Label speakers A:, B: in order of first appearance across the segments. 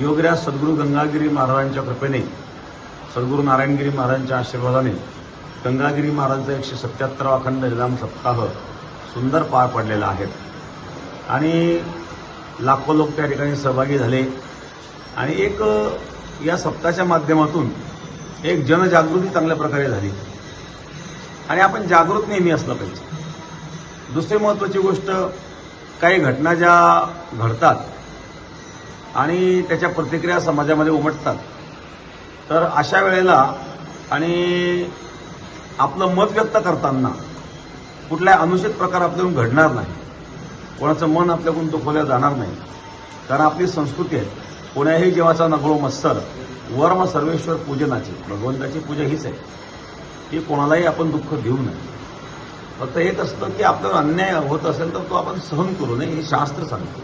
A: योगराज सद्गुरू गंगागिरी महाराजांच्या कृपेने सद्गुरू नारायणगिरी महाराजांच्या आशीर्वादाने गंगागिरी महाराजांचा एकशे सत्याहत्तरावा अखंड निजाम सप्ताह सुंदर पार पडलेला आहे. आणि लाखो लोक त्या ठिकाणी सहभागी झाले. आणि एक या सप्ताहाच्या माध्यमातून एक जनजागृती चांगल्या प्रकारे झाली. आणि आपण जागृत नेहमी असलं पाहिजे. दुसरी महत्त्वाची गोष्ट काही घटना ज्या घडतात आणि त्याच्या प्रतिक्रिया समाजामध्ये उमटतात. तर अशा वेळेला आणि आपलं मत व्यक्त करताना कुठलाही अनुचित प्रकार आपल्याकडून घडणार नाही. कोणाचं मन आपल्याकडून दुखवल्या जाणार नाही. कारण आपली संस्कृती आहे. कोण्याही जीवाचा नगळो मत्सर वर्म सर्वेश्वर पूजनाची भगवंताची पूजा हीच आहे. की कोणालाही आपण दुःख देऊ नये. फक्त हेच असतं की आपल्याला अन्याय होत असेल तर तो आपण सहन करू नये हे शास्त्र सांगतो.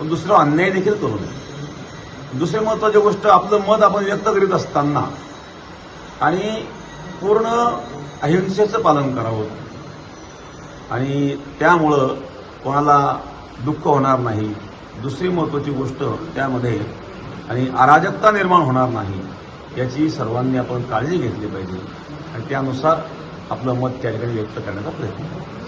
A: पण दुसरं अन्याय देखील करू नये. दुसरी महत्वाची गोष्ट आपलं मत आपण व्यक्त करीत असताना आणि पूर्ण अहिंसेचं पालन करावं. आणि त्यामुळं कोणाला दुःख होणार नाही. दुसरी महत्वाची गोष्ट त्यामध्ये आणि अराजकता निर्माण होणार नाही याची सर्वांनी आपण काळजी घेतली पाहिजे. आणि त्यानुसार आपलं मत त्या ठिकाणी व्यक्त करण्याचा प्रयत्न करू.